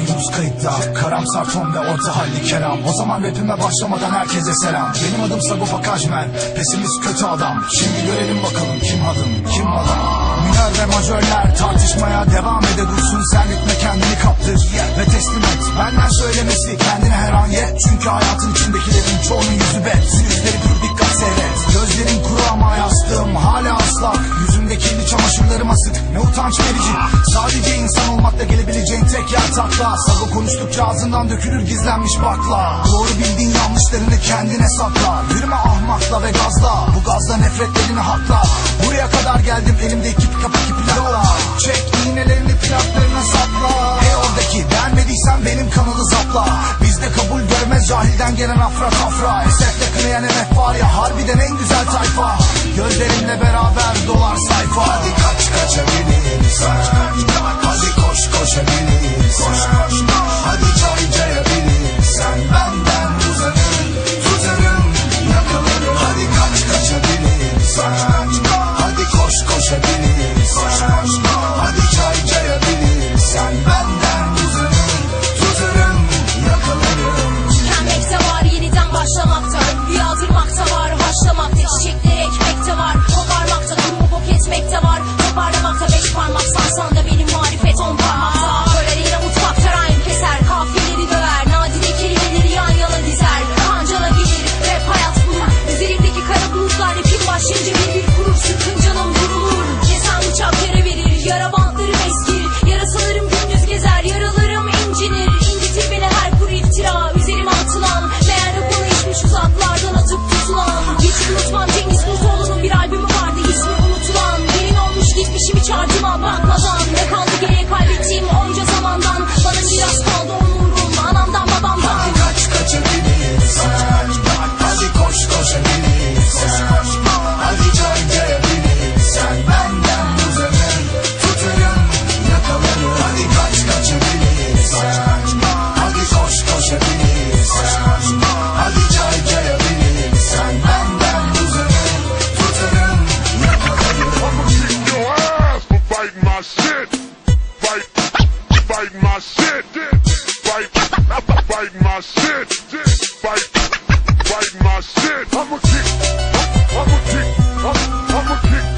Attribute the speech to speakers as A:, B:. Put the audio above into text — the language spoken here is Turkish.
A: Göz kayıtta Karamsar ton ve orta halli kelam. O zaman rapime başlamadan herkese selam. Benim adım Sagopa Kajmer Pesimist kötü adam. Şimdi görelim bakalım kim adım kim adam. Minör ve majörler tartışmaya devam ede dursun. Sen ritme kendini kaptır ve teslim et. Benden söylemesi kendine her an çamaşırlarım asık Ne utanç verici. Sadece insan olmakla gelebileceğin tek yer takla. Sago konuştukça ağzından dökülür gizlenmiş bakla. Doğru bildiğin yanlışlarını kendine sakla. Yürüme ahmakla ve gazla. Bu gazla nefretlerini hakla. Buraya kadar geldim elimde iki pika iki plakla Çek iğnelerini plaklarına sapla Hey oradaki beğenmediysen benim kanalı zapla. Bizde kabul görmez cahilden gelen afra tafra. Esefle kınayan emek var ya harbiden en güzel tayfa. Gözlerimle beraber dolar sayfa
B: Sorry. Shit. Bite, bite my shit. Bite, bite my shit. I'ma kick, I'ma kick, I'ma kick,